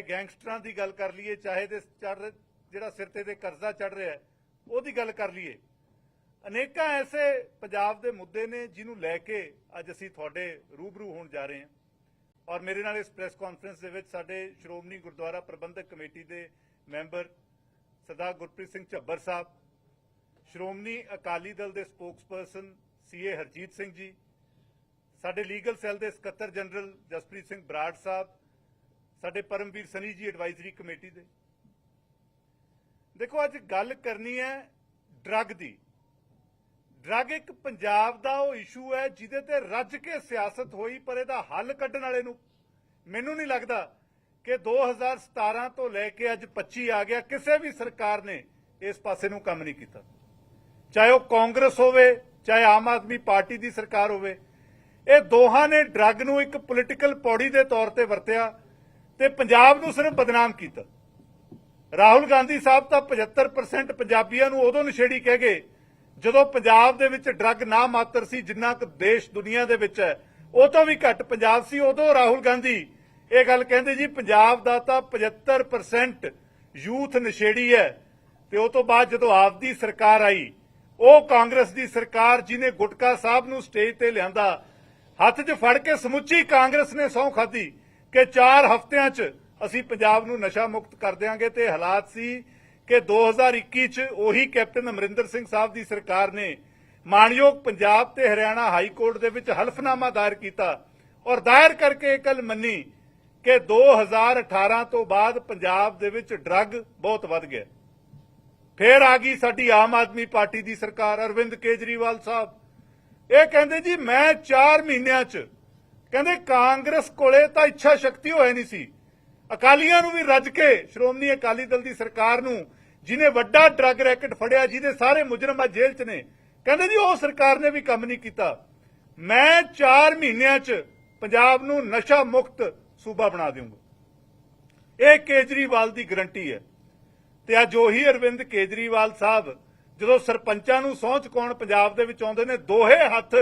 ਚਾਹੇ ਗੈਂਗਸਟਰਾਂ ਦੀ ਗੱਲ ਕਰ ਲਈਏ, ਚਾਹੇ ਦੇ ਚੜ ਜਿਹੜਾ ਸਿਰ ਤੇ ਤੇ ਕਰਜ਼ਾ ਚੜ ਰਿਹਾ ਉਹਦੀ ਗੱਲ ਕਰ ਲਈਏ। ਅਨੇਕਾਂ ਐਸੇ ਪੰਜਾਬ ਦੇ ਮੁੱਦੇ ਨੇ ਜਿਹਨੂੰ ਲੈ ਕੇ ਅੱਜ ਅਸੀਂ ਤੁਹਾਡੇ ਰੂਬਰੂ ਹੋਣ ਜਾ ਰਹੇ ਹਾਂ। ਔਰ ਮੇਰੇ ਨਾਲ ਇਸ ਪ੍ਰੈਸ ਕਾਨਫਰੰਸ ਦੇ ਵਿੱਚ ਸਾਡੇ ਸ਼੍ਰੋਮਣੀ ਗੁਰਦੁਆਰਾ ਪ੍ਰਬੰਧਕ ਕਮੇਟੀ ਦੇ ਮੈਂਬਰ ਸਰਦਾਰ ਗੁਰਪ੍ਰੀਤ ਸਿੰਘ ਝੱਬਰ ਸਾਹਿਬ, ਸ਼੍ਰੋਮਣੀ ਅਕਾਲੀ ਦਲ ਦੇ ਸਪੋਕਸਪਰਸਨ ਸੀਏ ਹਰਜੀਤ ਸਿੰਘ ਜੀ, ਸਾਡੇ ਲੀਗਲ ਸੈੱਲ ਦੇ ਸਕੱਤਰ ਜਨਰਲ ਜਸਪ੍ਰੀਤ ਸਿੰਘ ਬਰਾੜ ਸਾਹਿਬ ਸਾਡੇ ਪਰਮਵੀਰ ਸਨੀ ਜੀ ਐਡਵਾਈਜ਼ਰੀ ਕਮੇਟੀ ਦੇ। ਦੇਖੋ, ਅੱਜ ਗੱਲ ਕਰਨੀ ਹੈ ਡਰੱਗ ਦੀ। ਡਰੱਗ ਇੱਕ ਪੰਜਾਬ ਦਾ ਉਹ ਇਸ਼ੂ ਹੈ ਜਿਹਦੇ ਤੇ ਰੱਜ ਕੇ ਸਿਆਸਤ ਹੋਈ, ਪਰ ਇਹਦਾ ਹੱਲ ਕੱਢਣ ਵਾਲੇ ਨੂੰ ਮੈਨੂੰ ਨਹੀਂ ਲੱਗਦਾ ਕਿ 2017 ਤੋਂ ਲੈ ਕੇ ਅੱਜ 25 ਆ ਗਿਆ। ਕਿਸੇ ਵੀ ਸਰਕਾਰ ਨੇ ਇਸ ਪਾਸੇ ਨੂੰ ਕੰਮ ਨਹੀਂ ਕੀਤਾ। ਚਾਹੇ ਉਹ ਕਾਂਗਰਸ ਹੋਵੇ, ਚਾਹੇ ਆਮ ਆਦਮੀ ਪਾਰਟੀ ਦੀ ਸਰਕਾਰ ਹੋਵੇ, ਇਹ ਦੋਹਾਂ ਨੇ ਡਰੱਗ ਨੂੰ ਇੱਕ ਪੋਲਿਟੀਕਲ ਪੌੜੀ ਦੇ ਤੌਰ ਤੇ ਵਰਤਿਆ। ਤੇ ਪੰਜਾਬ ਨੂੰ ਸਿਰਫ ਬਦਨਾਮ ਕੀਤਾ। ਰਾਹੁਲ ਗਾਂਧੀ ਸਾਹਿਬ ਤਾਂ 75% ਪੰਜਾਬੀਆਂ ਨੂੰ ਉਦੋਂ ਨਸ਼ੇੜੀ ਕਹਿ ਗਏ, ਜਦੋਂ ਪੰਜਾਬ ਦੇ ਵਿੱਚ ਡਰੱਗ ਨਾ ਮਾਤਰ ਸੀ, ਜਿੰਨਾ ਕੁ ਦੇਸ਼ ਦੁਨੀਆ ਦੇ ਵਿੱਚ ਹੈ, ਉਹ ਤੋਂ ਵੀ ਘੱਟ ਪੰਜਾਬ ਸੀ। ਉਦੋਂ ਰਾਹੁਲ ਗਾਂਧੀ ਇਹ ਗੱਲ ਕਹਿੰਦੇ ਜੀ, ਪੰਜਾਬ ਦਾ ਤਾਂ 75% ਯੂਥ ਨਸ਼ੇੜੀ ਹੈ। ਤੇ ਉਹ ਤੋਂ ਬਾਅਦ ਜਦੋਂ ਆਪਦੀ ਸਰਕਾਰ ਆਈ, ਉਹ ਕਾਂਗਰਸ ਦੀ ਸਰਕਾਰ ਜਿਹਨੇ ਗੁਟਕਾ ਸਾਹਿਬ ਨੂੰ ਸਟੇਜ ਤੇ ਲਿਆਂਦਾ, ਹੱਥ 'ਚ ਫੜ ਕੇ ਸਮੁੱਚੀ ਕਾਂਗਰਸ ਨੇ ਸਹੁੰ ਖਾਧੀ। ਕਿ 4 ਹਫ਼ਤਿਆਂ 'ਚ ਅਸੀਂ ਪੰਜਾਬ ਨੂੰ ਨਸ਼ਾ ਮੁਕਤ ਕਰ ਦਿਆਂਗੇ ਤੇ ਹਾਲਾਤ ਸੀ ਕਿ 2021 'ਚ ਉਹੀ ਕੈਪਟਨ ਅਮਰਿੰਦਰ ਸਿੰਘ ਸਾਹਿਬ ਦੀ ਸਰਕਾਰ ਨੇ ਮਾਨਯੋਗ ਪੰਜਾਬ ਤੇ ਹਰਿਆਣਾ ਹਾਈ ਕੋਰਟ ਦੇ ਵਿੱਚ ਹਲਫਨਾਮਾ ਦਾਇਰ ਕੀਤਾ ਔਰ ਦਾਇਰ ਕਰਕੇ ਇਹ ਗੱਲ ਮੰਨੀ ਕਿ 2018 ਤੋਂ ਬਾਅਦ ਪੰਜਾਬ ਦੇ ਵਿੱਚ ਡਰੱਗ ਬਹੁਤ ਵੱਧ ਗਿਆ। ਫੇਰ ਆ ਗਈ ਸਾਡੀ ਆਮ ਆਦਮੀ ਪਾਰਟੀ ਦੀ ਸਰਕਾਰ, ਅਰਵਿੰਦ ਕੇਜਰੀਵਾਲ ਸਾਹਿਬ। ਇਹ ਕਹਿੰਦੇ ਜੀ ਮੈਂ 4 ਮਹੀਨਿਆਂ 'ਚ ਕਹਿੰਦੇ ਕਾਂਗਰਸ ਕੋਲੇ ਤਾਂ ਇੱਛਾ ਸ਼ਕਤੀ ਹੋਏ ਨਹੀਂ ਸੀ। ਅਕਾਲੀਆਂ ਨੂੰ ਵੀ ਰੱਜ ਕੇ ਸ਼੍ਰੋਮਣੀ ਅਕਾਲੀ ਦਲ ਦੀ ਸਰਕਾਰ ਨੂੰ, ਜਿਹਨੇ ਵੱਡਾ ਡਰੱਗ ਰੈਕਟ ਫੜਿਆ, ਜਿਹਦੇ ਸਾਰੇ ਮੁਜਰਮ ਅੱਜ ਜੇਲ੍ਹ 'ਚ ਨੇ, ਕਹਿੰਦੇ ਜੀ ਉਹ ਸਰਕਾਰ ਨੇ ਵੀ ਕੰਮ ਨਹੀਂ ਕੀਤਾ। ਮੈਂ 4 ਮਹੀਨਿਆਂ 'ਚ ਪੰਜਾਬ ਨੂੰ ਨਸ਼ਾ ਮੁਕਤ ਸੂਬਾ ਬਣਾ ਦੇਵਾਂਗਾ ਇਹ ਕੇਜਰੀਵਾਲ ਦੀ ਗਰੰਟੀ ਹੈ। ਤੇ ਅੱਜ ਉਹੀ ਅਰਵਿੰਦ ਕੇਜਰੀਵਾਲ ਸਾਹਿਬ, ਜਦੋਂ ਸਰਪੰਚਾਂ ਨੂੰ ਸਹੁੰ ਚੁਕਾਉਣ ਪੰਜਾਬ ਦੇ ਵਿੱਚ ਆਉਂਦੇ ਨੇ, ਦੋਹੇ ਹੱਥ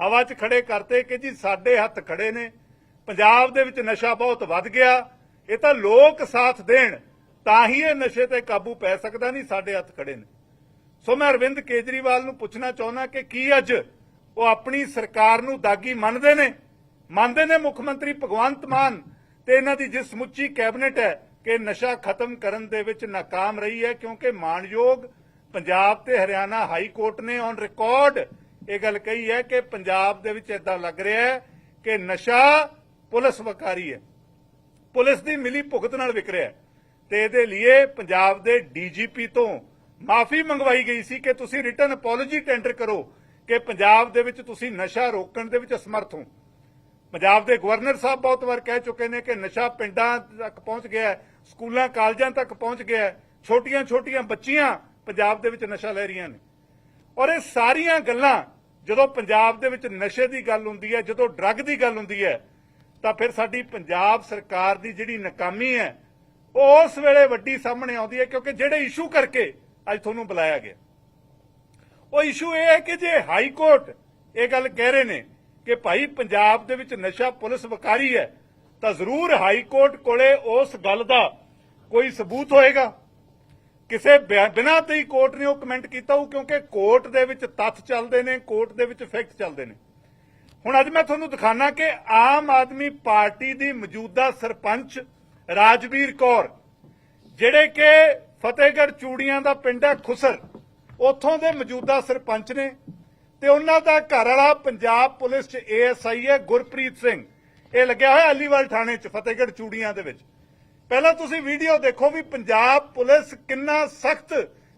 ਹਵਾ 'ਚ ਖੜੇ ਕਰਤੇ ਕਿ ਜੀ ਸਾਡੇ ਹੱਥ ਖੜੇ ਨੇ। ਪੰਜਾਬ ਦੇ ਵਿੱਚ ਨਸ਼ਾ ਬਹੁਤ ਵੱਧ ਗਿਆ। ਇਹ ਤਾਂ ਲੋਕ ਸਾਥ ਦੇਣ, ਤਾਂ ਹੀ ਇਹ ਨਸ਼ੇ ਤੇ ਕਾਬੂ ਪੈ ਸਕਦਾ ਨਹੀਂ, ਸਾਡੇ ਹੱਥ ਖੜੇ ਨੇ। ਸੋ ਮੈਂ ਅਰਵਿੰਦ ਕੇਜਰੀਵਾਲ ਨੂੰ ਪੁੱਛਣਾ ਚਾਹੁੰਦਾ ਕਿ ਕੀ ਅੱਜ ਉਹ ਆਪਣੀ ਸਰਕਾਰ ਨੂੰ ਦਾਗੀ ਮੰਨਦੇ ਨੇ? ਮੰਨਦੇ ਨੇ ਮੁੱਖ ਮੰਤਰੀ ਭਗਵੰਤ ਮਾਨ ਤੇ ਇਹਨਾਂ ਦੀ ਜਿਸ ਸਮੁੱਚੀ ਕੈਬਨਿਟ ਹੈ ਕਿ ਨਸ਼ਾ ਖਤਮ ਕਰਨ ਦੇ ਵਿੱਚ ਨਾਕਾਮ ਰਹੀ ਹੈ, ਕਿਉਂਕਿ ਮਾਨਯੋਗ ਪੰਜਾਬ ਤੇ ਹਰਿਆਣਾ ਹਾਈ ਕੋਰਟ ਨੇ ਔਨ ਰਿਕਾਰਡ ਇਹ ਗੱਲ ਕਹੀ ਹੈ ਕਿ ਪੰਜਾਬ ਦੇ ਵਿੱਚ ਇਦਾਂ ਲੱਗ ਰਿਹਾ ਹੈ ਕਿ ਨਸ਼ਾ ਪੁਲਿਸ ਵਕਾਰੀ ਹੈ। ਪੁਲਿਸ ਦੀ ਮਿਲੀ ਭੁਗਤ ਨਾਲ ਵਿਕ ਰਿਹਾ ਹੈ ਤੇ ਇਹਦੇ ਲਈ ਪੰਜਾਬ ਦੇ ਡੀਜੀਪੀ ਤੋਂ ਮਾਫੀ ਮੰਗਵਾਈ ਗਈ ਸੀ ਕਿ ਤੁਸੀਂ ਰਿਟਰਨ ਅਪੋਲੋਜੀ ਟੈਂਡਰ ਕਰੋ ਕਿ ਪੰਜਾਬ ਦੇ ਵਿੱਚ ਤੁਸੀਂ ਨਸ਼ਾ ਰੋਕਣ ਦੇ ਵਿੱਚ ਅਸਮਰਥ ਹੋ। ਪੰਜਾਬ ਦੇ ਗਵਰਨਰ ਸਾਹਿਬ ਬਹੁਤ ਵਾਰ ਕਹਿ ਚੁੱਕੇ ਨੇ ਕਿ ਨਸ਼ਾ ਪਿੰਡਾਂ ਤੱਕ ਪਹੁੰਚ ਗਿਆ ਹੈ, ਸਕੂਲਾਂ ਕਾਲਜਾਂ ਤੱਕ ਪਹੁੰਚ ਗਿਆ ਛੋਟੀਆਂ-ਛੋਟੀਆਂ ਬੱਚੀਆਂ ਪੰਜਾਬ ਦੇ ਵਿੱਚ ਨਸ਼ਾ ਲੈ ਰਹੀਆਂ ਨੇ। ਔਰ ਇਹ ਸਾਰੀਆਂ ਗੱਲਾਂ ਜਦੋਂ ਪੰਜਾਬ ਦੇ ਵਿੱਚ ਨਸ਼ੇ ਦੀ ਗੱਲ ਹੁੰਦੀ ਹੈ, ਜਦੋਂ ਡਰੱਗ ਦੀ ਗੱਲ ਹੁੰਦੀ ਹੈ, ਤਾਂ ਫਿਰ ਸਾਡੀ ਪੰਜਾਬ ਸਰਕਾਰ ਦੀ ਜਿਹੜੀ ਨਾਕਾਮੀ ਹੈ, ਉਹ ਉਸ ਵੇਲੇ ਵੱਡੀ ਸਾਹਮਣੇ ਆਉਂਦੀ ਹੈ ਕਿਉਂਕਿ ਜਿਹੜੇ ਇਸ਼ੂ ਕਰਕੇ ਅੱਜ ਤੁਹਾਨੂੰ ਬੁਲਾਇਆ ਗਿਆ। ਉਹ ਇਸ਼ੂ ਇਹ ਹੈ ਕਿ ਜੇ ਹਾਈ ਕੋਰਟ ਇਹ ਗੱਲ ਕਹਿ ਰਹੇ ਨੇ ਕਿ ਭਾਈ ਪੰਜਾਬ ਦੇ ਵਿੱਚ ਨਸ਼ਾ ਪੁਲਿਸ ਵਕਾਰੀ ਹੈ, ਤਾਂ ਜ਼ਰੂਰ ਹਾਈ ਕੋਰਟ ਕੋਲੇ ਉਸ ਗੱਲ ਦਾ ਕੋਈ ਸਬੂਤ ਹੋਏਗਾ। ਕਿਸੇ ਬਿਆ- ਬਿਨਾਂ ਤੇ ਹੀ ਕੋਰਟ ਨੇ ਉਹ ਕਮੈਂਟ ਕੀਤਾ ਉਹ ਕਿਉਂਕਿ ਕੋਰਟ ਦੇ ਵਿੱਚ ਤੱਥ ਚੱਲਦੇ ਨੇ, ਕੋਰਟ ਦੇ ਵਿੱਚ ਫੈਕਟ ਚੱਲਦੇ ਨੇ। ਹੁਣ ਅੱਜ ਮੈਂ ਤੁਹਾਨੂੰ ਦਿਖਾਣਾ ਕਿ ਆਮ ਆਦਮੀ ਪਾਰਟੀ ਦੀ ਮੌਜੂਦਾ ਸਰਪੰਚ ਰਾਜਵੀਰ ਕੌਰ, ਜਿਹੜੇ ਕਿ ਫਤਿਹਗੜ੍ਹ ਚੂੜੀਆਂ ਦਾ ਪਿੰਡ ਹੈ ਖੁਸਰ, ਉੱਥੋਂ ਦੇ ਮੌਜੂਦਾ ਸਰਪੰਚ ਨੇ ਤੇ ਉਹਨਾਂ ਦਾ ਘਰ ਵਾਲਾ ਪੰਜਾਬ ਪੁਲਿਸ 'ਚ ਏਐਸਆਈ ਹੈ ਗੁਰਪ੍ਰੀਤ ਸਿੰਘ। ਇਹ ਲੱਗਿਆ ਹੋਇਆ ਅਲੀਵਾਲ ਥਾਣੇ 'ਚ, ਫਤਿਹਗੜ੍ਹ ਚੂੜੀਆਂ ਦੇ ਵਿੱਚ। ਪਹਿਲਾਂ ਤੁਸੀਂ ਵੀਡੀਓ ਦੇਖੋ ਵੀ ਪੰਜਾਬ ਪੁਲਿਸ ਕਿੰਨਾ ਸਖਤ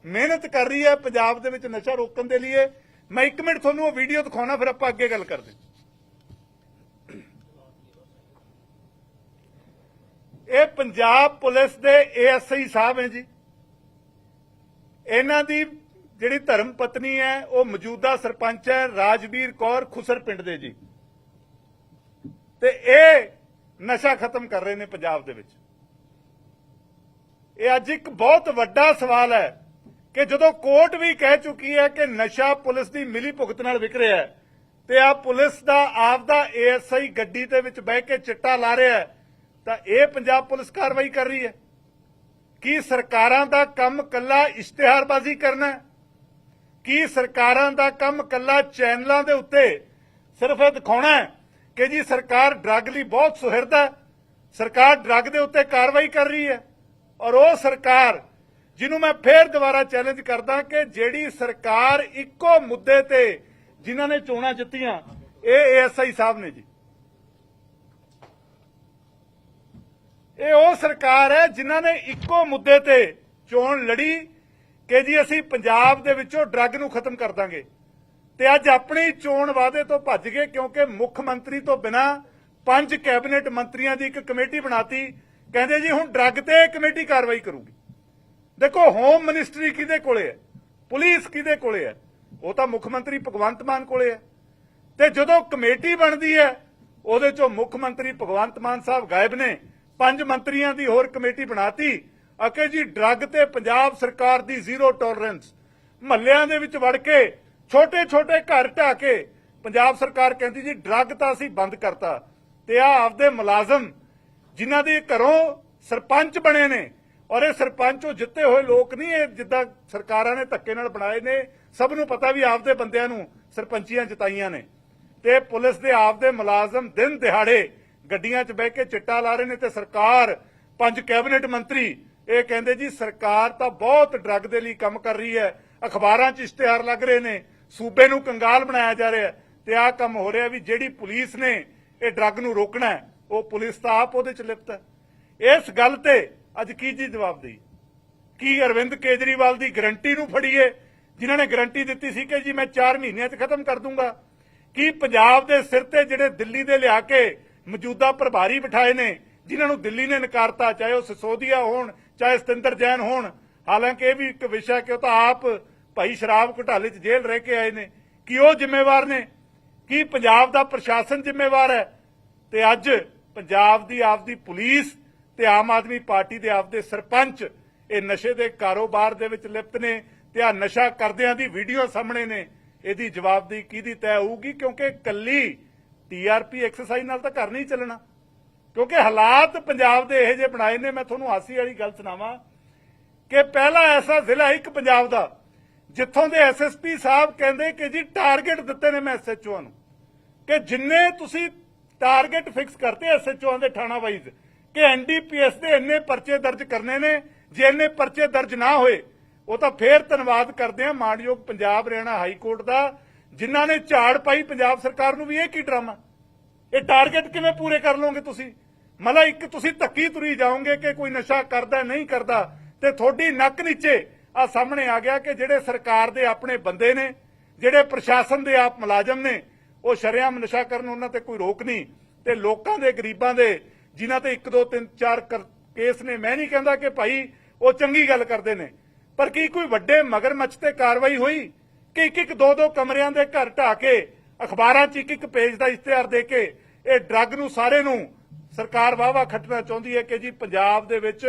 ਮਿਹਨਤ ਕਰ ਰਹੀ ਹੈ ਪੰਜਾਬ ਦੇ ਵਿੱਚ ਨਸ਼ਾ ਰੋਕਣ ਦੇ ਲਈ ਮੈਂ 1 ਮਿੰਟ ਤੁਹਾਨੂੰ ਉਹ ਵੀਡੀਓ ਦਿਖਾਉਣਾ, ਫਿਰ ਆਪਾਂ ਅੱਗੇ ਗੱਲ ਕਰਦੇ ਇਹ ਪੰਜਾਬ ਪੁਲਿਸ ਦੇ ਏਐਸਆਈ ਸਾਹਿਬ ਹੈ ਜੀ। ਇਹਨਾਂ ਦੀ ਜਿਹੜੀ ਧਰਮ ਪਤਨੀ ਹੈ, ਉਹ ਮੌਜੂਦਾ ਸਰਪੰਚ ਹੈ, ਰਾਜਵੀਰ ਕੌਰ ਖੁਸਰ ਪਿੰਡ ਦੇ ਜੀ। ਤੇ ਇਹ ਨਸ਼ਾ ਖਤਮ ਕਰ ਰਹੇ ਨੇ ਪੰਜਾਬ ਦੇ ਵਿੱਚ। ਇਹ ਅੱਜ ਇੱਕ ਬਹੁਤ ਵੱਡਾ ਸਵਾਲ ਹੈ ਕਿ ਜਦੋਂ ਕੋਰਟ ਵੀ ਕਹਿ ਚੁੱਕੀ ਹੈ ਕਿ ਨਸ਼ਾ ਪੁਲਿਸ ਦੀ ਮਿਲੀ ਭੁਗਤ ਨਾਲ ਵਿਕ ਰਿਹਾ ਹੈ, ਤੇ ਆ ਪੁਲਿਸ ਦਾ ਆਪਦਾ ਏਐਸਆਈ ਗੱਡੀ ਦੇ ਵਿੱਚ ਬਹਿ ਕੇ ਚਿੱਟਾ ਲਾ ਰਿਹਾ ਹੈ, ਤਾਂ ਇਹ ਪੰਜਾਬ ਪੁਲਿਸ ਕਾਰਵਾਈ ਕਰ ਰਹੀ ਹੈ? ਕੀ ਸਰਕਾਰਾਂ ਦਾ ਕੰਮ ਕੱਲਾ ਇਸ਼ਤਿਹਾਰਬਾਜ਼ੀ ਕਰਨਾ ਕੀ ਸਰਕਾਰਾਂ ਦਾ ਕੰਮ ਕੱਲਾ ਚੈਨਲਾਂ ਦੇ ਉੱਤੇ ਸਿਰਫ ਇਹ ਦਿਖਾਉਣਾ ਕਿ ਜੀ ਸਰਕਾਰ ਡਰੱਗ ਲਈ ਬਹੁਤ ਸੁਹਿਰਦ ਹੈ, ਸਰਕਾਰ ਡਰੱਗ ਦੇ ਉੱਤੇ ਕਾਰਵਾਈ ਕਰ ਰਹੀ ਹੈ? ਔਰ ਉਹ ਸਰਕਾਰ ਜਿਹਨੂੰ ਮੈਂ ਫੇਰ ਦੁਬਾਰਾ ਚੈਲੰਜ ਕਰਦਾ ਕਿ ਜਿਹੜੀ ਸਰਕਾਰ ਇੱਕੋ ਮੁੱਦੇ ਤੇ ਜਿਨ੍ਹਾਂ ਨੇ ਚੋਣਾਂ ਜਿੱਤੀਆਂ, ਇਹ ਏਐਸਆਈ ਸਾਹਿਬ ਨੇ ਜੀ। ਇਹ ਉਹ ਸਰਕਾਰ ਹੈ ਜਿਨ੍ਹਾਂ ਨੇ ਇੱਕੋ ਮੁੱਦੇ ਤੇ ਚੋਣ ਲੜੀ ਕਿ ਜੀ ਅਸੀਂ ਪੰਜਾਬ ਦੇ ਵਿੱਚੋਂ ਡਰੱਗ ਨੂੰ ਖਤਮ ਕਰ ਦਾਂਗੇ। ਤੇ ਅੱਜ ਆਪਣੀ ਚੋਣ ਵਾਅਦੇ ਤੋਂ ਭੱਜ ਗਏ ਕਿਉਂਕਿ ਮੁੱਖ ਮੰਤਰੀ ਤੋਂ ਬਿਨਾ ਪੰਜ ਕੈਬਨਿਟ ਮੰਤਰੀਆਂ ਦੀ ਇੱਕ ਕਮੇਟੀ ਬਣਾਤੀ। ਕਹਿੰਦੇ ਜੀ ਹੁਣ ਡਰੱਗ ਤੇ ਕਮੇਟੀ ਕਾਰਵਾਈ ਕਰੂਗੀ। ਦੇਖੋ ਹੋਮ ਮਿਨਿਸਟਰੀ ਕਿਹਦੇ ਕੋਲੇ ਹੈ? ਪੁਲਿਸ ਕਿਹਦੇ ਕੋਲੇ ਹੈ? ਉਹ ਤਾਂ ਮੁੱਖ ਮੰਤਰੀ ਭਗਵੰਤ ਮਾਨ ਕੋਲੇ ਹੈ। ਤੇ ਜਦੋਂ ਕਮੇਟੀ ਬਣਦੀ ਹੈ, ਉਹਦੇ ਚੋਂ ਮੁੱਖ ਮੰਤਰੀ ਭਗਵੰਤ ਮਾਨ ਸਾਹਿਬ ਗਾਇਬ ਨੇ। ਪੰਜ ਮੰਤਰੀਆਂ ਦੀ ਹੋਰ ਕਮੇਟੀ ਬਣਾਤੀ। ਅਕੇ ਜੀ, ਡਰੱਗ ਤੇ ਪੰਜਾਬ ਸਰਕਾਰ ਦੀ ਜ਼ੀਰੋ ਟੋਲਰੈਂਸ। ਮਹੱਲਿਆਂ ਦੇ ਵਿੱਚ ਵੜ ਕੇ ਛੋਟੇ ਛੋਟੇ ਘਰ ਢਾ ਕੇ, ਪੰਜਾਬ ਸਰਕਾਰ ਕਹਿੰਦੀ ਜੀ, ਡਰੱਗ ਤਾਂ ਅਸੀਂ ਬੰਦ ਕਰਤਾ। ਤੇ ਆ ਆਪਦੇ ਮੁਲਾਜ਼ਮ ਜਿਨ੍ਹਾਂ ਦੇ ਘਰੋਂ ਸਰਪੰਚ ਬਣੇ ਨੇ। ਔਰ ਇਹ ਸਰਪੰਚ ਉਹ ਜਿੱਤੇ ਹੋਏ ਲੋਕ ਨਹੀਂ ਇਹ ਜਿੱਦਾਂ ਸਰਕਾਰਾਂ ਨੇ ਧੱਕੇ ਨਾਲ ਬਣਾਏ ਨੇ। ਸਭ ਨੂੰ ਪਤਾ ਵੀ ਆਪਦੇ ਬੰਦਿਆਂ ਨੂੰ ਸਰਪੰਚੀਆਂ ਜਿਤਾਈਆਂ ਨੇ। ਤੇ ਪੁਲਿਸ ਦੇ ਆਪਦੇ ਮੁਲਾਜ਼ਮ ਦਿਨ ਦਿਹਾੜੇ ਗੱਡੀਆਂ 'ਚ ਬਹਿ ਕੇ ਚਿੱਟਾ ਲਾ ਰਹੇ ਨੇ ਤੇ ਸਰਕਾਰ ਪੰਜ ਕੈਬਨਿਟ ਮੰਤਰੀ ਇਹ ਕਹਿੰਦੇ ਜੀ ਸਰਕਾਰ ਤਾਂ ਬਹੁਤ ਡਰੱਗ ਦੇ ਲਈ ਕੰਮ ਕਰ ਰਹੀ ਹੈ। ਅਖਬਾਰਾਂ 'ਚ ਇਸ਼ਤਿਹਾਰ ਲੱਗ ਰਹੇ ਨੇ। ਸੂਬੇ ਨੂੰ ਕੰਗਾਲ ਬਣਾਇਆ ਜਾ ਰਿਹਾ ਤੇ ਆਹ ਕੰਮ ਹੋ ਰਿਹਾ ਵੀ ਜਿਹੜੀ ਪੁਲਿਸ ਨੇ ਇਹ ਡਰੱਗ ਨੂੰ ਰੋਕਣਾ ਹੈ, ਉਹ ਪੁਲਿਸ ਤਾਂ ਆਪ ਉਹਦੇ 'ਚ ਲਿਪਤ ਹੈ। ਇਸ ਗੱਲ ਤੇ ਅੱਜ ਕੀ ਜੀ ਜਵਾਬ ਦੇਈ ਕੀ ਅਰਵਿੰਦ ਕੇਜਰੀਵਾਲ ਦੀ ਗਰੰਟੀ ਨੂੰ ਫੜੀਏ? ਜਿਨ੍ਹਾਂ ਨੇ ਗਰੰਟੀ ਦਿੱਤੀ ਸੀ ਕਿ ਜੀ ਮੈਂ 4 ਮਹੀਨਿਆਂ 'ਚ ਖਤਮ ਕਰ ਦੂੰਗਾ। ਕੀ ਪੰਜਾਬ ਦੇ ਸਿਰ ਤੇ ਜਿਹੜੇ ਦਿੱਲੀ ਦੇ ਲਿਆ ਕੇ ਮੌਜੂਦਾ ਪ੍ਰਭਾਰੀ ਬਿਠਾਏ ਨੇ, ਜਿਨ੍ਹਾਂ ਨੂੰ ਦਿੱਲੀ ਨੇ ਨਕਾਰਤਾ, ਚਾਹੇ ਉਹ ਸਸੋਦੀਆ ਹੋਣ, ਚਾਹੇ ਸਤਿੰਦਰ ਜੈਨ ਹੋਣ, ਹਾਲਾਂਕਿ ਇਹ ਵੀ ਇੱਕ ਵਿਸ਼ਾ ਕਿ ਉਹ ਤਾਂ ਆਪ ਭਾਈ ਸ਼ਰਾਬ ਘੁਟਾਲੇ 'ਚ ਜੇਲ੍ਹ ਰਹਿ ਕੇ ਆਏ ਨੇ। ਕੀ ਉਹ ਜ਼ਿੰਮੇਵਾਰ ਨੇ? ਕੀ ਪੰਜਾਬ ਦਾ ਪ੍ਰਸ਼ਾਸਨ ਜ਼ਿੰਮੇਵਾਰ ਹੈ? ਤੇ ਅੱਜ ਪੰਜਾਬ ਦੀ ਆਪਦੀ ਪੁਲਿਸ ਤੇ ਆਮ ਆਦਮੀ ਪਾਰਟੀ ਦੇ ਆਪਦੇ ਸਰਪੰਚ, ਇਹ ਨਸ਼ੇ ਦੇ ਕਾਰੋਬਾਰ ਦੇ ਵਿੱਚ ਲਿਪਤ ਨੇ ਤੇ ਆ ਨਸ਼ਾ ਕਰਦਿਆਂ ਦੀ ਵੀਡੀਓ ਸਾਹਮਣੇ ਨੇ। ਇਹਦੀ ਜਵਾਬਦੇਹੀ ਕਿਹਦੀ ਤੈਅ ਹੋਊਗੀ? ਕਿਉਂਕਿ ਕੱਲੀ ਟੀਆਰਪੀ ਐਕਸਰਸਾਈਜ਼ ਨਾਲ ਤਾਂ ਘਰ ਨਹੀਂ ਚੱਲਣਾ। ਕਿਉਂਕਿ ਹਾਲਾਤ ਪੰਜਾਬ ਦੇ ਇਹੋ ਜਿਹੇ ਬਣਾਏ ਨੇ। ਮੈਂ ਤੁਹਾਨੂੰ ਹਾਸੀ ਵਾਲੀ ਗੱਲ ਸੁਣਾਵਾਂ ਕਿ ਪਹਿਲਾ ਐਸਾ ਜ਼ਿਲ੍ਹਾ ਇੱਕ ਪੰਜਾਬ ਦਾ, ਜਿੱਥੋਂ ਦੇ ਐਸਐਸਪੀ ਸਾਹਿਬ ਕਹਿੰਦੇ ਕਿ ਜੀ ਟਾਰਗੇਟ ਦਿੱਤੇ ਨੇ ਮੈਂ ਐਸਐਚਓ ਨੂੰ। ਕਿ ਜਿੰਨੇ ਤੁਸੀਂ ਟਾਰਗੇਟ ਫਿਕਸ ਕਰਤੇ ਐਸਐਚਓ ਦੇ ਥਾਣਾ ਵਾਈਜ਼ ਕਿ ਐਨਡੀਪੀਐਸ ਦੇ ਇੰਨੇ ਪਰਚੇ ਦਰਜ ਕਰਨੇ ਨੇ, ਜੇ ਇੰਨੇ ਪਰਚੇ ਦਰਜ ਨਾ ਹੋਏ, ਉਹ ਤਾਂ ਫੇਰ ਧੰਨਵਾਦ ਕਰਦੇ ਆ ਮਾਣਯੋਗ ਪੰਜਾਬ ਹਰਿਆਣਾ ਹਾਈ ਕੋਰਟ ਦਾ, ਜਿਨ੍ਹਾਂ ਨੇ ਝਾੜ ਪਾਈ ਪੰਜਾਬ ਸਰਕਾਰ ਨੂੰ ਵੀ ਇਹ ਕੀ ਡਰਾਮਾ? ਇਹ ਟਾਰਗੇਟ ਕਿਵੇਂ ਪੂਰੇ ਕਰ ਲਓਗੇ ਤੁਸੀਂ? ਮਤਲਬ ਇੱਕ ਤੁਸੀਂ ਧੱਕੀ ਤੁਰੀ ਜਾਓਗੇ ਕਿ ਕੋਈ ਨਸ਼ਾ ਕਰਦਾ, ਨਹੀਂ ਕਰਦਾ, ਤੇ ਤੁਹਾਡੀ ਨੱਕ ਨੀਚੇ ਆ ਸਾਹਮਣੇ ਆ ਗਿਆ ਕਿ ਜਿਹੜੇ ਸਰਕਾਰ ਦੇ ਆਪਣੇ ਬੰਦੇ ਨੇ, ਜਿਹੜੇ ਪ੍ਰਸ਼ਾਸਨ ਦੇ ਆਪ ਮੁਲਾਜ਼ਮ ਨੇ ਉਹ ਸ਼ਰੇਆਮ ਨਸ਼ਾ ਕਰਨ ਉਹਨਾਂ ਤੇ ਕੋਈ ਰੋਕ ਨਹੀਂ ਤੇ ਲੋਕਾਂ ਦੇ, ਗਰੀਬਾਂ ਦੇ, ਜਿਨ੍ਹਾਂ ਤੇ 1 2 3 4 ਕੇਸ ਨੇ, ਮੈਂ ਨਹੀਂ ਕਹਿੰਦਾ ਕਿ ਭਾਈ ਉਹ ਚੰਗੀ ਗੱਲ ਕਰਦੇ ਨੇ, ਪਰ ਕੀ ਕੋਈ ਵੱਡੇ ਮਗਰਮੱਛ ਤੇ ਕਾਰਵਾਈ ਹੋਈ ਕਿ ਇੱਕ ਇੱਕ ਦੋ ਦੋ ਕਮਰਿਆਂ ਦੇ ਘਰ ਢਾ ਕੇ ਅਖਬਾਰਾਂ 'ਚ ਇੱਕ ਇੱਕ ਪੇਜ ਦਾ ਇਸ਼ਤਿਹਾਰ ਦੇ ਕੇ ਇਹ ਡਰੱਗ ਨੂੰ ਸਾਰੇ ਨੂੰ, ਸਰਕਾਰ ਵਾਵਾ ਖੱਟਣਾ ਚਾਹੁੰਦੀ ਹੈ ਕਿ ਜੀ ਪੰਜਾਬ ਦੇ ਵਿੱਚ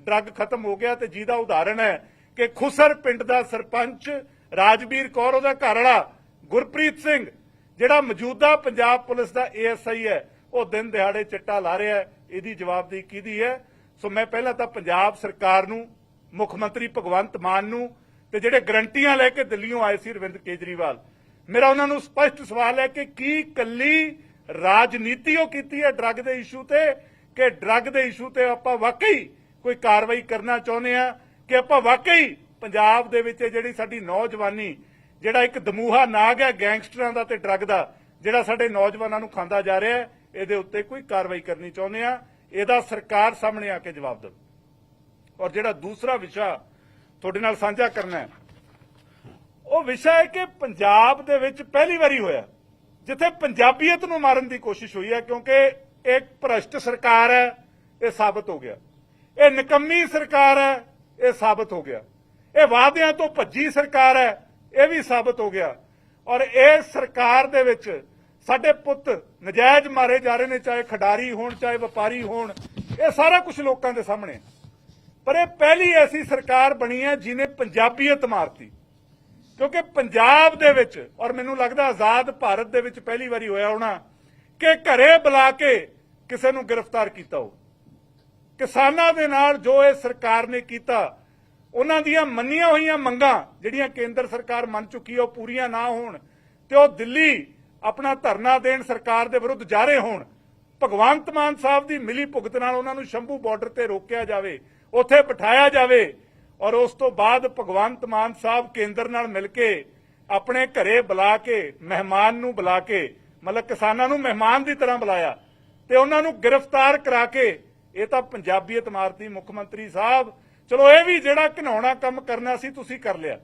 ਡਰੱਗ ਖਤਮ ਹੋ ਗਿਆ ਤੇ ਜਿਹਦਾ ਉਦਾਹਰਣ ਹੈ ਕਿ ਖੁਸਰ ਪਿੰਡ ਦਾ ਸਰਪੰਚ ਰਾਜਵੀਰ ਕੌਰ, ਉਹਦਾ ਘਰ ਵਾਲਾ ਗੁਰਪ੍ਰੀਤ ਸਿੰਘ ਜਿਹੜਾ ਮੌਜੂਦਾ ਪੰਜਾਬ ਪੁਲਿਸ ਦਾ ਏਐਸਆਈ ਹੈ, ਉਹ ਦਿਨ ਦਿਹਾੜੇ ਚਿੱਟਾ ਲਾ ਰਿਹਾ ਹੈ। ਇਹਦੀ ਜਵਾਬਦੇਹੀ ਕਿਹਦੀ ਹੈ? ਸੋ ਮੈਂ ਪਹਿਲਾਂ ਤਾਂ ਪੰਜਾਬ ਸਰਕਾਰ ਨੂੰ, ਮੁੱਖ ਮੰਤਰੀ ਭਗਵੰਤ ਮਾਨ ਨੂੰ ਤੇ ਜਿਹੜੇ ਗਰੰਟੀਆਂ ਲੈ ਕੇ ਦਿੱਲੀੋਂ ਆਏ ਸੀ ਅਰਵਿੰਦ ਕੇਜਰੀਵਾਲ, ਮੇਰਾ ਉਹਨਾਂ ਨੂੰ ਸਪਸ਼ਟ ਸਵਾਲ ਹੈ ਕਿ ਕੀ ਕੱਲੀ ਰਾਜਨੀਤੀ ਉਹ ਕੀਤੀ ਹੈ ਡਰੱਗ ਦੇ ਇਸ਼ੂ ਤੇ, ਕਿ ਡਰੱਗ ਦੇ ਇਸ਼ੂ ਤੇ ਆਪਾਂ ਵਾਕਈ ਕੋਈ ਕਾਰਵਾਈ ਕਰਨਾ ਚਾਹੁੰਦੇ ਆ ਕਿ ਆਪਾਂ ਵਾਕਈ ਪੰਜਾਬ ਦੇ ਵਿੱਚ ਜਿਹੜੀ ਸਾਡੀ ਨੌਜਵਾਨੀ ਜਿਹੜਾ ਇੱਕ ਦਮੂਹਾ ਨਾਗ ਹੈ ਗੈਂਗਸਟਰਾਂ ਦਾ ਤੇ ਡਰੱਗ ਦਾ, ਜਿਹੜਾ ਸਾਡੇ ਨੌਜਵਾਨਾਂ ਨੂੰ ਖਾਂਦਾ ਜਾ ਰਿਹਾ ਹੈ, ਇਹਦੇ ਉੱਤੇ ਕੋਈ ਕਾਰਵਾਈ ਕਰਨੀ ਚਾਹੁੰਦੇ ਆ ਇਹਦਾ ਸਰਕਾਰ ਸਾਹਮਣੇ ਆ ਕੇ ਜਵਾਬ ਦੇਵੇ। ਔਰ ਜਿਹੜਾ ਦੂਸਰਾ ਵਿਸ਼ਾ ਤੁਹਾਡੇ ਨਾਲ ਸਾਂਝਾ ਕਰਨਾ ਹੈ, ਉਹ ਵਿਸ਼ਾ ਹੈ ਕਿ ਪੰਜਾਬ ਦੇ ਵਿੱਚ ਪਹਿਲੀ ਵਾਰੀ ਹੋਇਆ ਜਿੱਥੇ ਪੰਜਾਬੀਅਤ ਨੂੰ ਮਾਰਨ ਦੀ ਕੋਸ਼ਿਸ਼ ਹੋਈ ਹੈ, ਕਿਉਂਕਿ ਇੱਕ ਭ੍ਰਸ਼ਟ ਸਰਕਾਰ ਹੈ, ਇਹ ਸਾਬਤ ਹੋ ਗਿਆ। ਇਹ ਨਿਕੰਮੀ ਸਰਕਾਰ ਹੈ, ਇਹ ਸਾਬਤ ਹੋ ਗਿਆ। ਇਹ ਵਾਅਦਿਆਂ ਤੋਂ ਭੱਜੀ ਸਰਕਾਰ ਹੈ ਇਹ ਵੀ ਸਾਬਤ ਹੋ ਗਿਆ। ਔਰ ਇਹ ਸਰਕਾਰ ਦੇ ਵਿੱਚ ਸਾਡੇ ਪੁੱਤ ਨਜਾਇਜ਼ ਮਾਰੇ ਜਾ ਰਹੇ ਨੇ, ਚਾਹੇ ਖਿਡਾਰੀ ਹੋਣ, ਚਾਹੇ ਵਪਾਰੀ ਹੋਣ, ਇਹ ਸਾਰਾ ਕੁਝ ਲੋਕਾਂ ਦੇ ਸਾਹਮਣੇ ਪਰ ਇਹ ਪਹਿਲੀ ਐਸੀ ਸਰਕਾਰ ਬਣੀ ਹੈ ਜਿਨੇ ਪੰਜਾਬੀਅਤ ਮਾਰਤੀ। ਕਿਉਂਕਿ ਪੰਜਾਬ ਦੇ ਵਿੱਚ, ਔਰ ਮੈਨੂੰ ਲੱਗਦਾ ਆਜ਼ਾਦ ਭਾਰਤ ਦੇ ਵਿੱਚ ਪਹਿਲੀ ਵਾਰੀ ਹੋਇਆ ਹੋਣਾ, ਕਿ ਘਰੇ ਬੁਲਾ ਕੇ ਕਿਸੇ ਨੂੰ ਗ੍ਰਿਫਤਾਰ ਕੀਤਾ ਹੋ ਕਿਸਾਨਾਂ ਦੇ ਨਾਲ ਜੋ ਇਹ ਸਰਕਾਰ ਨੇ ਕੀਤਾ ਉਹਨਾਂ ਦੀਆਂ ਮੰਨੀਆਂ ਹੋਈਆਂ ਮੰਗਾਂ ਜਿਹੜੀਆਂ ਕੇਂਦਰ ਸਰਕਾਰ ਮੰਨ ਚੁੱਕੀ ਹੈ ਉਹ ਪੂਰੀਆਂ ਨਾ ਹੋਣ ਤੇ ਉਹ ਦਿੱਲੀ ਆਪਣਾ ਧਰਨਾ ਦੇਣ ਸਰਕਾਰ ਦੇ ਵਿਰੁੱਧ ਜਾ ਰਹੇ ਹੋਣ, ਭਗਵੰਤ ਮਾਨ ਸਾਹਿਬ ਦੀ ਮਿਲੀ ਭੁਗਤ ਨਾਲ ਉਹਨਾਂ ਨੂੰ ਸ਼ੰਭੂ ਬਾਰਡਰ ਤੇ ਰੋਕਿਆ ਜਾਵੇ, ਉੱਥੇ ਬਿਠਾਇਆ ਜਾਵੇ ਔਰ ਉਸ ਤੋਂ ਬਾਅਦ ਭਗਵੰਤ ਮਾਨ ਸਾਹਿਬ ਕੇਂਦਰ ਨਾਲ ਮਿਲ ਕੇ ਆਪਣੇ ਘਰੇ ਬੁਲਾ ਕੇ, ਮਹਿਮਾਨ ਨੂੰ ਬੁਲਾ ਕੇ, ਮਤਲਬ ਕਿਸਾਨਾਂ ਨੂੰ ਮਹਿਮਾਨ ਦੀ ਤਰ੍ਹਾਂ ਬੁਲਾਇਆ ਤੇ ਉਹਨਾਂ ਨੂੰ ਗ੍ਰਿਫਤਾਰ ਕਰਾ ਕੇ, ਇਹ ਤਾਂ ਪੰਜਾਬੀਅਤ ਮਾਰਤੀ ਮੁੱਖ ਮੰਤਰੀ ਸਾਹਿਬ ਚਲੋ ਇਹ ਵੀ ਜਿਹੜਾ ਘਿਨਾਉਣਾ ਕੰਮ ਕਰਨਾ ਸੀ, ਤੁਸੀਂ ਕਰ ਲਿਆ।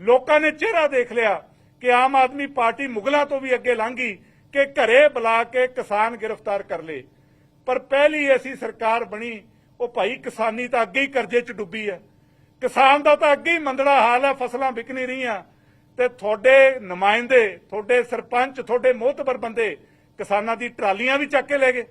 ਲੋਕਾਂ ਨੇ ਚਿਹਰਾ ਦੇਖ ਲਿਆ ਕਿ ਆਮ ਆਦਮੀ ਪਾਰਟੀ ਮੁਗਲਾਂ ਤੋਂ ਵੀ ਅੱਗੇ ਲੰਘੀ ਕਿ ਘਰੇ ਬੁਲਾ ਕੇ ਕਿਸਾਨ ਗ੍ਰਿਫਤਾਰ ਕਰ ਲਏ। ਪਰ ਪਹਿਲੀ ਐਸੀ ਸਰਕਾਰ ਬਣੀ, ਉਹ ਭਾਈ ਕਿਸਾਨੀ ਤਾਂ ਅੱਗੇ ਹੀ ਕਰਜ਼ੇ 'ਚ ਡੁੱਬੀ ਹੈ। ਕਿਸਾਨ ਦਾ ਤਾਂ ਅੱਗੇ ਹੀ ਮੰਦੜਾ ਹਾਲ ਹੈ, ਫਸਲਾਂ ਵਿਕ ਨਹੀਂ ਰਹੀਆਂ। ਤੇ ਤੁਹਾਡੇ ਨੁਮਾਇੰਦੇ, ਤੁਹਾਡੇ ਸਰਪੰਚ, ਤੁਹਾਡੇ ਮੋਹਤਬਰ ਬੰਦੇ ਕਿਸਾਨਾਂ ਦੀ ਟਰਾਲੀਆਂ ਵੀ ਚੱਕ ਕੇ ਲੈ ਗਏ।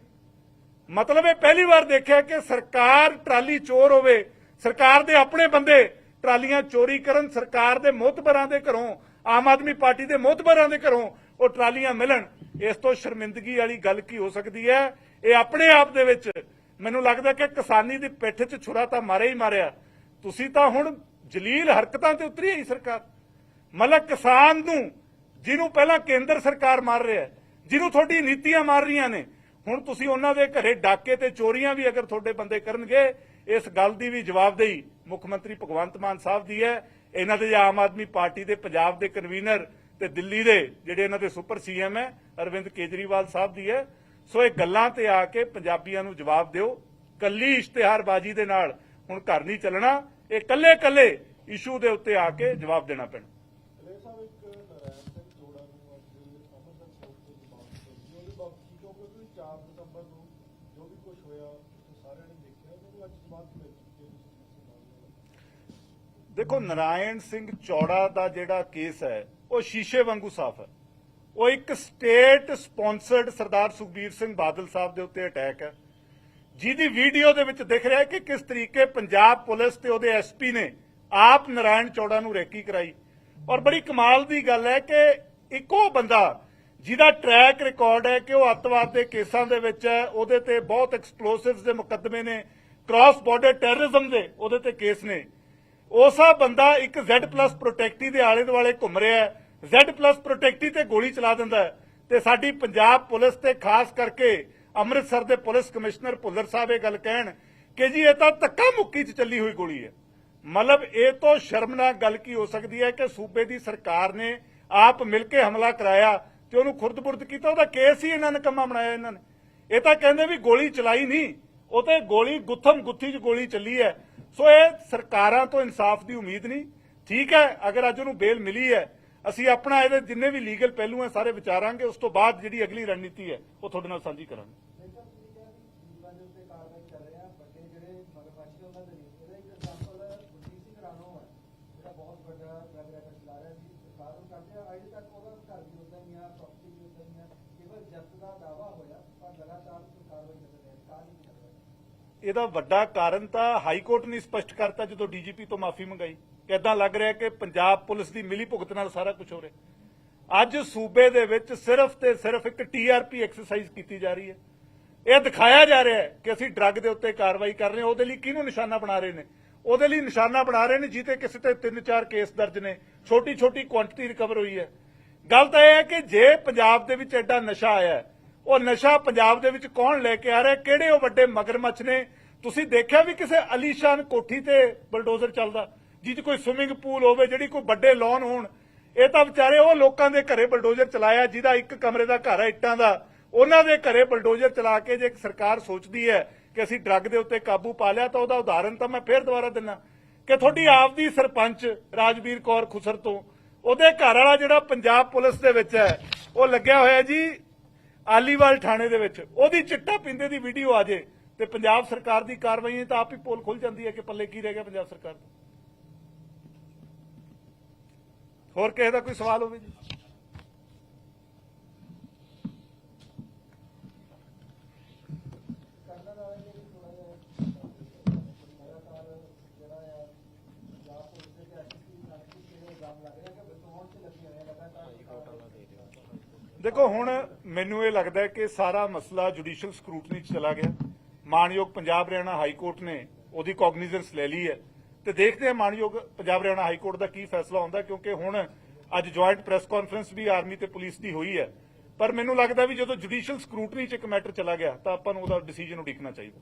ਮਤਲਬ ਇਹ ਪਹਿਲੀ ਵਾਰ ਦੇਖਿਆ ਕਿ ਸਰਕਾਰ ਟਰਾਲੀ ਚੋਰ ਹੋਵੇ ਸਰਕਾਰ ਦੇ ਆਪਣੇ ਬੰਦੇ ਟਰਾਲੀਆਂ ਚੋਰੀ ਕਰਨ, ਸਰਕਾਰ ਦੇ ਮੋਹਤਬਰਾਂ ਦੇ ਘਰੋਂ, ਆਮ ਆਦਮੀ ਪਾਰਟੀ ਦੇ ਮੋਹਤਬਰਾਂ ਦੇ ਘਰੋਂ ਉਹ ਟਰਾਲੀਆਂ ਮਿਲਣ। ਇਸ ਤੋਂ ਸ਼ਰਮਿੰਦਗੀ ਵਾਲੀ ਗੱਲ ਕੀ ਹੋ ਸਕਦੀ ਹੈ? ਇਹ ਆਪਣੇ ਆਪ ਦੇ ਵਿੱਚ ਮੈਨੂੰ ਲੱਗਦਾ ਕਿ ਕਿਸਾਨੀ ਦੀ ਪਿੱਠ 'ਚ ਛੁਰਾ ਤਾਂ ਮਾਰਿਆ ਹੀ ਮਾਰਿਆ। ਤੁਸੀਂ ਤਾਂ ਹੁਣ ਜਲੀਲ ਹਰਕਤਾਂ ਤੇ ਉਤਰੀ ਹੈ ਸਰਕਾਰ। ਮਤਲਬ ਕਿਸਾਨ ਨੂੰ, ਜਿਹਨੂੰ ਪਹਿਲਾਂ ਕੇਂਦਰ ਸਰਕਾਰ ਮਾਰ ਰਿਹਾ ਜਿਹਨੂੰ ਤੁਹਾਡੀ ਨੀਤੀਆਂ ਮਾਰ ਰਹੀਆਂ ਨੇ, ਹੁਣ ਤੁਸੀਂ ਉਹਨਾਂ ਦੇ ਘਰੇ ਡਾਕੇ ਤੇ ਚੋਰੀਆਂ ਵੀ ਅਗਰ ਤੁਹਾਡੇ ਬੰਦੇ ਕਰਨਗੇ ਇਸ ਗੱਲ ਦੀ ਵੀ ਜਵਾਬਦੇਹੀ ਮੁੱਖ ਮੰਤਰੀ ਭਗਵੰਤ ਮਾਨ ਸਾਹਿਬ ਦੀ ਹੈ। ਇਹਨਾਂ ਦੇ ਆਮ ਆਦਮੀ ਪਾਰਟੀ ਦੇ ਪੰਜਾਬ ਦੇ ਕਨਵੀਨਰ ਤੇ ਦਿੱਲੀ ਦੇ ਜਿਹੜੇ ਇਹਨਾਂ ਦੇ ਸੁਪਰ ਸੀਐਮ ਹੈ, ਅਰਵਿੰਦ ਕੇਜਰੀਵਾਲ ਸਾਹਿਬ ਦੀ ਹੈ। ਸੋ ਇਹ ਗੱਲਾਂ ਤੇ ਆ ਕੇ ਪੰਜਾਬੀਆਂ ਨੂੰ ਜਵਾਬ ਦਿਓ। ਕੱਲੀ ਇਸ਼ਤਿਹਾਰਬਾਜ਼ੀ ਦੇ ਨਾਲ ਹੁਣ ਘਰ ਨਹੀਂ ਚੱਲਣਾ। ਇਹ ਕੱਲੇ ਕੱਲੇ ਇਸ਼ੂ ਦੇ ਉੱਤੇ ਆ ਕੇ ਜਵਾਬ ਦੇਣਾ ਪੈਣਾ ਲੈ ਸਾਹਿਬ ਇੱਕ ਨਰਾਇਣ ਸਿੰਘ ਚੋੜਾ ਨੂੰ ਅੱਜ ਅੰਮ੍ਰਿਤਸਰ ਕੋਰਟ ਤੋਂ ਜ਼ਮਾਨਤ ਮਿਲੀ ਉਹਦੇ ਬਾਬਤ ਕਿਉਂਕਿ ਉਹਦੀ 4 ਦਸੰਬਰ ਨੂੰ ਜੋ ਵੀ ਕੁਝ ਹੋਇਆ ਤੁਸੀਂ ਸਾਰਿਆਂ ਨੇ ਦੇਖਿਆ ਉਹਨੂੰ ਅੱਜ ਜ਼ਮਾਨਤ ਮਿਲ ਚੁੱਕੀ ਹੈ ਤੁਸੀਂ ਸੰਭਾਲ ਦੇਖੋ, ਨਰਾਇਣ ਸਿੰਘ ਚੌੜਾ ਦਾ ਜਿਹੜਾ ਕੇਸ ਹੈ, ਉਹ ਸ਼ੀਸ਼ੇ ਵਾਂਗੂ ਸਾਫ਼ ਹੈ। ਉਹ ਇੱਕ ਸਟੇਟ ਸਪਾਂਸਰਡ ਸਰਦਾਰ ਸੁਖਬੀਰ ਸਿੰਘ ਬਾਦਲ ਸਾਹਿਬ ਦੇ ਉੱਤੇ ਅਟੈਕ ਹੈ। ਜਿਹਦੀ ਵੀਡੀਓ ਦੇ ਵਿੱਚ ਦਿਖ ਰਿਹਾ ਕਿ ਕਿਸ ਤਰੀਕੇ ਪੰਜਾਬ ਪੁਲਿਸ ਤੇ ਉਹਦੇ ਐਸਪੀ ਨੇ ਆਪ ਨਰਾਇਣ ਚੌੜਾ ਨੂੰ ਰੈਕੀ ਕਰਾਈ। ਔਰ ਬੜੀ ਕਮਾਲ ਦੀ ਗੱਲ ਹੈ ਕਿ ਇੱਕੋ ਬੰਦਾ ਜਿਹਦਾ ਟਰੈਕ ਰਿਕਾਰਡ ਹੈ ਕਿ ਉਹ ਅੱਤਵਾਦ ਦੇ ਕੇਸਾਂ ਦੇ ਵਿੱਚ ਹੈ, ਉਹਦੇ ਤੇ ਬਹੁਤ ਐਕਸਪਲੋਸਿਵਸ ਦੇ ਮੁਕੱਦਮੇ ਨੇ ਕ੍ਰਾਸ ਬਾਰਡਰ ਟੈਰਰਿਜ਼ਮ ਦੇ ਉਹਦੇ ਤੇ ਕੇਸ ਨੇ। ਉਸਾ ਬੰਦਾ ਇੱਕ Z+ ਪ੍ਰੋਟੈਕਟੀ ਦੇ ਆਲੇ ਦੁਆਲੇ ਘੁੰਮ ਰਿਹਾ ਹੈ। Z+ ਪ੍ਰੋਟੈਕਟੀ ਤੇ ਗੋਲੀ ਚਲਾ ਦਿੰਦਾ ਤੇ ਸਾਡੀ ਪੰਜਾਬ ਪੁਲਿਸ ਤੇ ਖਾਸ ਕਰਕੇ ਅੰਮ੍ਰਿਤਸਰ ਦੇ ਪੁਲਿਸ ਕਮਿਸ਼ਨਰ ਭੁੱਲਰ ਸਾਹਿਬ ਇਹ ਗੱਲ ਕਹਿਣ ਕਿ ਜੀ ਇਹ ਤਾਂ ਧੱਕਾ ਮੁੱਕੀ 'ਚ ਚੱਲੀ ਹੋਈ ਗੋਲੀ ਹੈ। ਮਤਲਬ ਇਹ ਤੋਂ ਸ਼ਰਮਨਾਕ ਗੱਲ ਕੀ ਹੋ ਸਕਦੀ ਹੈ ਕਿ ਸੂਬੇ ਦੀ ਸਰਕਾਰ ਨੇ ਆਪ ਮਿਲ ਕੇ ਹਮਲਾ ਕਰਾਇਆ ਤੇ ਉਹਨੂੰ ਖੁਰਦ-ਬੁਰਦ ਕੀਤਾ? ਉਹਦਾ ਕੇਸ ਹੀ ਇਹਨਾਂ ਨੇ ਕੰਮਾ ਬਣਾਇਆ ਇਹਨਾਂ ਨੇ। ਇਹ ਤਾਂ ਕਹਿੰਦੇ ਵੀ ਗੋਲੀ ਚਲਾਈ ਨਹੀਂ। ਉਹ ਤੇ ਗੋਲੀ ਗੁੱਥਮ ਗੁੱਥੀ 'ਚ ਗੋਲੀ ਚੱਲੀ ਹੈ। ਸੋ ਇਹ ਸਰਕਾਰਾਂ ਤੋਂ ਇਨਸਾਫ ਦੀ ਉਮੀਦ ਨਹੀਂ। ਠੀਕ ਹੈ, ਅਗਰ ਅੱਜ ਉਹਨੂੰ ਬੇਲ ਮਿਲੀ ਹੈ, ਅਸੀਂ ਆਪਣਾ ਇਹਦੇ ਜਿੰਨੇ ਵੀ ਲੀਗਲ ਪਹਿਲੂ ਹੈ ਸਾਰੇ ਵਿਚਾਰਾਂਗੇ, ਉਸ ਤੋਂ ਬਾਅਦ ਜਿਹੜੀ ਅਗਲੀ ਰਣਨੀਤੀ ਹੈ, ਉਹ ਤੁਹਾਡੇ ਨਾਲ ਸਾਂਝੀ ਕਰਾਂਗੇ। ਦਾ ਦਾਵਾ ਹੋਇਆ, ਪਰ ਲਗਾਤਾਰ ਕਾਰਵਾਈ ਚੱਲ ਰਹੀ ਹੈ। ਇਹਦਾ ਵੱਡਾ ਕਾਰਨ ਤਾਂ ਹਾਈ ਕੋਰਟ ਨੇ ਸਪਸ਼ਟ ਕਰਤਾ ਜਦੋਂ ਡੀਜੀਪੀ ਤੋਂ ਮਾਫੀ ਮੰਗਾਈ। ਕਿਦਾਂ ਲੱਗ ਰਿਹਾ ਕਿ ਪੰਜਾਬ ਪੁਲਿਸ ਦੀ ਮਿਲੀ ਭੁਗਤ ਨਾਲ ਸਾਰਾ ਕੁਝ ਹੋ ਰਿਹਾ? ਅੱਜ ਸੂਬੇ ਦੇ ਵਿੱਚ ਸਿਰਫ ਤੇ ਸਿਰਫ ਇੱਕ ਟੀਆਰਪੀ ਐਕਸਰਸਾਈਜ਼ ਕੀਤੀ ਜਾ ਰਹੀ ਹੈ। ਇਹ ਦਿਖਾਇਆ ਜਾ ਰਿਹਾ ਹੈ ਕਿ ਅਸੀਂ ਡਰੱਗ ਦੇ ਉੱਤੇ ਕਾਰਵਾਈ ਕਰ ਰਹੇ ਹਾਂ। ਉਹਦੇ ਲਈ ਕਿਹਨੂੰ ਨਿਸ਼ਾਨਾ ਬਣਾ ਰਹੇ ਨੇ? ਉਹਦੇ ਲਈ ਨਿਸ਼ਾਨਾ ਬਣਾ ਰਹੇ ਨੇ ਜਿੱਤੇ ਕਿਸੇ ਤੇ ਤਿੰਨ ਚਾਰ ਕੇਸ ਦਰਜ ਨੇ। ਛੋਟੀ ਛੋਟੀ ਕੁਆਂਟੀਟੀ ਰਿਕਵਰ ਹੋਈ ਹੈ। ਗੱਲ ਤਾਂ ਇਹ ਹੈ ਕਿ ਜੇ ਪੰਜਾਬ ਦੇ ਵਿੱਚ ਐਡਾ ਨਸ਼ਾ ਆਇਆ ਹੈ, ਉਹ ਨਸ਼ਾ ਪੰਜਾਬ ਦੇ ਵਿੱਚ ਕੌਣ ਲੈ ਕੇ ਆ ਰਿਹਾ? ਕਿਹੜੇ ਉਹ ਵੱਡੇ ਮਗਰਮੱਛ ਨੇ? ਤੁਸੀਂ ਦੇਖਿਆ ਵੀ ਕਿਸੇ ਅਲੀਸ਼ਾਨ ਕੋਠੀ ਤੇ ਬਲਡੋਜ਼ਰ ਚੱਲਦਾ? ਜਿਹ ਕੋਈ ਸਵਿਮਿੰਗ ਪੂਲ ਹੋਵੇ, ਜਿਹੜੀ ਕੋਈ ਵੱਡੇ ਲੌਨ ਹੋਣ, ਇਹ ਤਾਂ ਵਿਚਾਰੇ ਉਹ ਲੋਕਾਂ ਦੇ ਘਰੇ ਬਲਡੋਜ਼ਰ ਚਲਾਇਆ, ਜਿਹਦਾ ਇੱਕ ਕਮਰੇ ਦਾ ਘਰ ਹੈ ਇੱਟਾਂ ਦਾ। ਉਹਨਾਂ ਦੇ ਘਰੇ ਬਲਡੋਜ਼ਰ ਚਲਾ ਕੇ ਜੇ ਸਰਕਾਰ ਸੋਚਦੀ ਹੈ ਕਿ ਅਸੀਂ ਡਰੱਗ ਦੇ ਉੱਤੇ ਕਾਬੂ ਪਾ ਲਿਆ, ਤਾਂ ਉਹਦਾ ਉਦਾਹਰਨ ਤਾਂ ਮੈਂ ਫੇਰ ਦੁਬਾਰਾ ਦਿੰਨਾ ਕਿ ਤੁਹਾਡੀ ਆਪ ਦੀ ਸਰਪੰਚ ਰਾਜਵੀਰ ਕੌਰ ਖੁਸਰ ਤੋਂ, ਉਹਦੇ ਘਰ ਵਾਲਾ ਜਿਹੜਾ ਪੰਜਾਬ ਪੁਲਿਸ ਦੇ ਵਿੱਚ ਹੈ, ਉਹ ਲੱਗਿਆ ਹੋਇਆ ਜੀ ਆਲੀਵਾਲ ਥਾਣੇ ਦੇ ਵਿੱਚ। ਉਹਦੀ ਚਿੱਟਾ ਪਿੰਦੇ ਦੀ ਵੀਡੀਓ ਆ ਜੇ ਤੇ ਪੰਜਾਬ ਸਰਕਾਰ ਦੀ ਕਾਰਵਾਈ ਤਾਂ ਆਪ ਹੀ ਪੋਲ ਖੁੱਲ ਜਾਂਦੀ ਹੈ ਕਿ ਪੱਲੇ ਕੀ ਰਹਿ ਗਿਆ ਪੰਜਾਬ ਸਰਕਾਰ ਦਾ ਹੋਰ ਕਿਸੇ ਦਾ ਕੋਈ ਸਵਾਲ ਹੋਵੇ ਜੀ ਕਰਨਾ ਨਾਲ ਇਹ ਵੀ ਥੋੜਾ ਜਿਹਾ ਲਗਾਤਾਰ ਜਿਹੜਾ ਆ ਪੰਜਾਬ ਪੁਲਿਸ ਦੇ ਐਸਪੀ ਸਾਥੀ ਕਿਹੜੇ ਇਲਜ਼ਾਮ ਲੱਗ ਰਿਹਾ ਕਿ ਬਤੌਣ ਤੇ ਲੱਗੇ ਹੋਏ ਆ ਲਗਾਤਾਰ ਦੇਖੋ, ਹੁਣ ਮੈਨੂੰ ਇਹ ਲੱਗਦਾ ਹੈ ਕਿ ਸਾਰਾ ਮਸਲਾ ਜੁਡੀਸ਼ੀਅਲ ਸਕਰੂਟਨੀ 'ਚ ਚਲਾ ਗਿਆ। ਮਾਨਯੋਗ ਪੰਜਾਬ ਹਰਿਆਣਾ ਹਾਈ ਕੋਰਟ ਨੇ ਉਹਦੀ ਕੌਗਨੀਜ਼ੈਂਸ ਲੈ ਲਈ ਹੈ। ਤੇ ਦੇਖਦੇ ਹਾਂ ਮਾਨਯੋਗ ਪੰਜਾਬ ਹਰਿਆਣਾ ਹਾਈ ਕੋਰਟ ਦਾ ਕੀ ਫੈਸਲਾ ਹੁੰਦਾ ਕਿਉਂਕਿ ਹੁਣ ਅੱਜ ਜੁਆਇੰਟ ਪ੍ਰੈਸ ਕਾਨਫਰੰਸ ਵੀ ਆਰਮੀ ਤੇ ਪੁਲਿਸ ਦੀ ਹੋਈ ਹੈ। ਪਰ ਮੈਨੂੰ ਲੱਗਦਾ ਵੀ ਜਦੋਂ ਜੁਡੀਸ਼ੀਅਲ ਸਕਰੂਟਨੀ 'ਚ ਇੱਕ ਮੈਟਰ ਚਲਾ ਗਿਆ, ਤਾਂ ਆਪਾਂ ਨੂੰ ਉਹਦਾ ਡਿਸੀਜਨ ਉਡੀਕਣਾ ਚਾਹੀਦਾ।